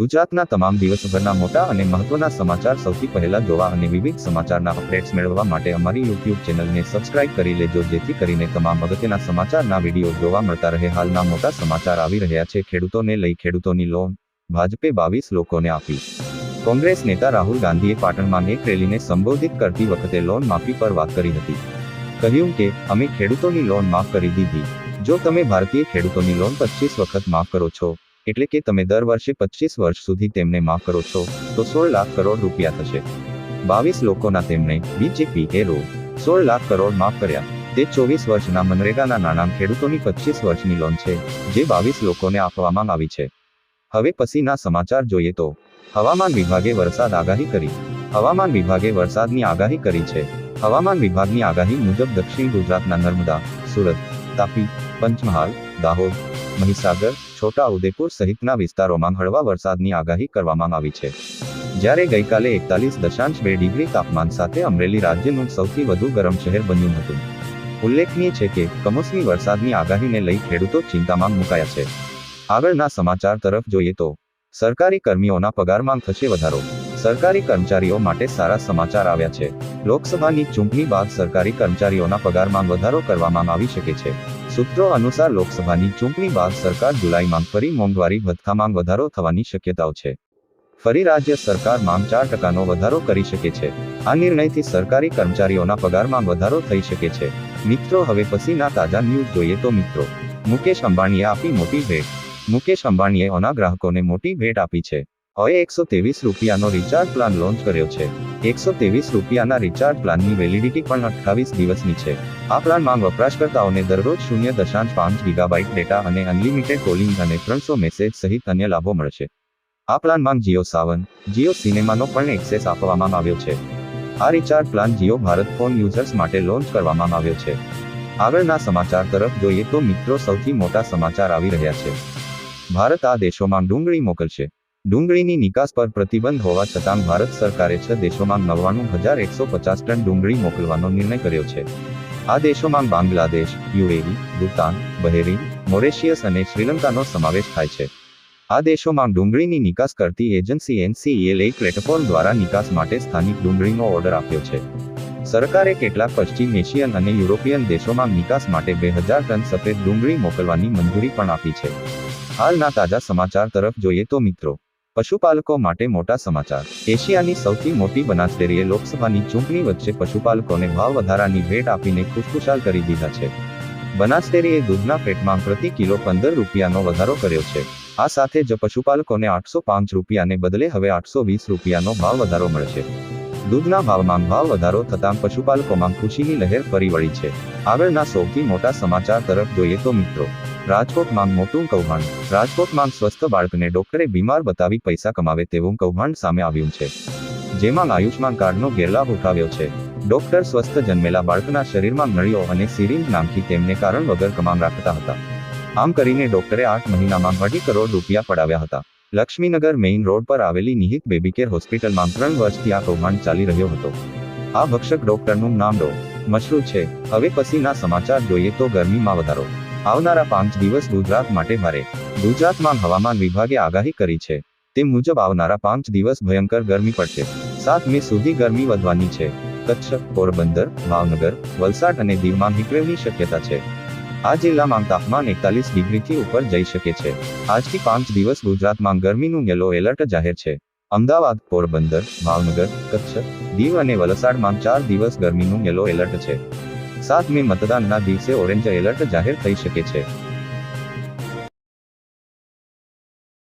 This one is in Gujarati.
ગુજરાતના તમામ દિવસભરના મોટા અને મહત્વના સમાચાર સૌથી પહેલા જોવા અને વિવિધ સમાચારના અપડેટ્સ મેળવવા માટે અમારી યુટ્યુબ ચેનલને સબસ્ક્રાઇબ કરી લેજો, જેથી કરીને તમામ અગત્યના સમાચારના વીડિયો જોવા મળતા રહે. હાલના મોટા સમાચાર આવી રહ્યા છે. ખેડૂતોને લઈ ખેડૂતોની લોન, ભાજપે બાવીસ લોકોને આપી. કોંગ્રેસ નેતા રાહુલ ગાંધીએ પાટણમાં એક રેલીને સંબોધિત કરતી વખતે લોન માફી પર વાત કરી હતી. કહ્યું કે, અમે ખેડૂતોની લોન માફ કરી દીધી. જો તમે ભારતીય ખેડૂતોની લોન પચીસ વખત માફ કરો છો એટલે કે તમે દર વર્ષે પચીસ વર્ષ સુધી તેમને માફ કરો છો, તો સોળ લાખ કરોડ રૂપિયા થશે. બાવીસ લોકોના તેમણે બીજેપી એ રો, સોળ લાખ કરોડ માફ કર્યા. તે ચોવીસ વર્ષના મનરેગાના નાણાં ખેડૂતોની પચીસ વર્ષની લોન છે, જે બાવીસ લોકોને આપવામાં આવી છે. હવે પછીના સમાચાર જોઈએ તો, હવામાન વિભાગે વરસાદ આગાહી કરી. હવામાન વિભાગે વરસાદની આગાહી કરી છે. હવામાન વિભાગની આગાહી મુજબ દક્ષિણ ગુજરાતના નર્મદા, સુરત, તાપી, પંચમહાલ, દાહોદ, મહીસાગર છોટા ઉદેપુર સહિતના વિસ્તારોમાં હળવા વરસાદની આગાહી કરવામાં આવી છે. જ્યારે ગઈકાલે એકતાલીસ દશાંશ બે ડિગ્રી તાપમાન સાથે અમરેલી રાજ્યનું સૌથી વધુ ગરમ શહેર બન્યું હતું. ઉલ્લેખનીય છે કે, કમોસમી વરસાદની આગાહીને લઈ ખેડૂતો ચિંતામાં મુકાયા છે. આગળના સમાચાર તરફ જોઈએ તો, સરકારી કર્મીઓના પગારમાં થશે વધારો. સરકારી કર્મચારીઓ માટે સારા સમાચાર આવ્યા છે. લોકસભાની ચૂંટણી બાદ સરકારી કર્મચારીઓના પગારમાં વધારો કરવામાં આવી શકે છે. સૂત્રો અનુસાર લોકસભાની ચૂંટણી બાદ સરકાર જુલાઈમાં ફરી મોંઘવારી ભથ્થામાં વધારો થવાની શક્યતાઓ છે. ફરી રાજ્ય સરકાર માંગ ચાર ટકાનો વધારો કરી શકે છે. આ નિર્ણયથી સરકારી કર્મચારીઓના પગારમાં વધારો થઈ શકે છે. મિત્રો, હવે પછીના તાજા ન્યૂઝ જોઈએ તો મિત્રો, મુકેશ અંબાણીએ આપી મોટી ભેટ. મુકેશ અંબાણીએ ઓના ગ્રાહકોને મોટી ભેટ આપી છે. હવે એકસો ત્રેવીસ રૂપિયાનો રિચાર્જ પ્લાન લોન્ચ કર્યો છે. એકસો ત્રેવીસ રૂપિયાના રિચાર્જ પ્લાનની વેલિડિટી પણ અઠ્ઠાવીસ દિવસની છે. આ પ્લાનમાં વપરાશકર્તાઓને દરરોજ શૂન્ય દશાંશ પાંચ ગીગાબાઇટ ડેટા અને અનલિમિટેડ કોલિંગ અને ત્રણસો મેસેજ સહિત અન્ય લાભો મળશે. આ પ્લાનમાં જીઓ સાવન, જીઓ સિનેમાનો પણ એક્સેસ આપવામાં આવ્યો છે. આ recharge plan Jio Bharat phone users માટે લોન્ચ કરવામાં આવ્યો છે. આગળના સમાચાર તરફ જોઈએ તો મિત્રો સૌથી મોટા સમાચાર આવી રહ્યા છે. ભારત આ દેશોમાં ડુંગળી મોકલશે. ડુંગળીની નિકાસ પર પ્રતિબંધ હોવા છતાં ભારત સરકારે છ દેશોમાં નવ્વાણું હજાર એકસો પચાસ ટન ડુંગળી મોકલવાનો નિર્ણય કર્યો છે. આ દેશોમાં Bangladesh, UAE, Bhutan, Bahrain, Mauritius અને શ્રીલંકાનો સમાવેશ થાય છે. આ દેશોમાં ડુંગળીની નિકાસ કરતી એજન્સી એનસીએલ એક પ્લેટફોર્મ દ્વારા નિકાસ માટે સ્થાનિક ડુંગળીનો ઓર્ડર આપ્યો છે. સરકારે કેટલાક પશ્ચિમ એશિયન અને યુરોપિયન દેશોમાં નિકાસ માટે બે હજાર ટન સફેદ ડુંગળી મોકલવાની મંજૂરી પણ આપી છે. હાલના તાજા સમાચાર તરફ જોઈએ તો મિત્રો પશુપાલકો માટે મોટા સમાચાર. એશિયાની સૌથી મોટી બનાસડેરીએ લોકસભાની ચૂંટણી વચ્ચે પશુપાલકોને ભાવ વધારાની ભેટ આપીને ખુશખુશાલ કરી દીધા છે. બનાસડેરીએ દૂધના પેટમાં પ્રતિ કિલો પંદર રૂપિયાનો વધારો કર્યો છે. આ સાથે જ પશુપાલકોને આઠસો પાંચ રૂપિયાને બદલે હવે આઠસો વીસ રૂપિયાનો ભાવ વધારો મળશે દૂધના ભાવમાં ભાવ વધારો થતાં પશુપાલકોમાં ખુશીની લહેર ફરી વળી છે. આગળના સૌથી મોટા સમાચાર તરફ જોઈએ તો મિત્રો રાજકોટમાં મોટું કૌભાંડ. રાજકોટમાં સ્વસ્થ બાળકને ડોક્ટરે બીમાર બતાવી પૈસા કમાવે તેવું કૌભાંડ સામે આવ્યું છે. જેમાં આયુષ્માન કાર્ડનો ગેરલાભ ઉઠાવ્યો છે. ડોક્ટર સ્વસ્થ જન્મેલા બાળકના શરીરમાં નળીઓ અને સિરિંજ નામથી તેમને કારણ વગર કમામ રાખતા હતા. આમ કરીને ડોક્ટરે આઠ મહિનામાં અઢી કરોડ રૂપિયા પડાવ્યા હતા. લક્ષ્મીનગર મેઇન રોડ પર આવેલી નિહિત બેબીકેર હોસ્પિટલમાં ત્રણ વર્ષથી આ કૌભાંડ ચાલી રહ્યો હતો. આ ભક્ષક ડોક્ટરનું નામ ડો. મશરૂ છે. હવે પછીના સમાચાર જોઈએ તો ગરમીમાં વધારો. આવનારા પાંચ દિવસ ગુજરાત માટે ભારે. ગુજરાતમાં હવામાન વિભાગે આગાહી કરી છે. તે મુજબ આવનારા પાંચ દિવસ ભયંકર ગરમી પડશે. સાત મે સુધી ગરમી વધવાની છે. કચ્છ, પોરબંદર, ભાવનગર, વલસાડ અને દીવમાં હીટવેવની શક્યતા છે. આ જિલ્લામાં તાપમાન એકતાલીસ ડિગ્રીથી ઉપર જઈ શકે છે. આજથી પાંચ દિવસ ગુજરાતમાં ગરમીનું યલો એલર્ટ જાહેર છે. અમદાવાદ, પોરબંદર, ભાવનગર, કચ્છ, દીવ અને વલસાડમાં ચાર દિવસ ગરમીનું યલો એલર્ટ છે. સાત મે મતદાનના દિવસે ઓરેન્જ એલર્ટ જાહેર થઈ શકે છે.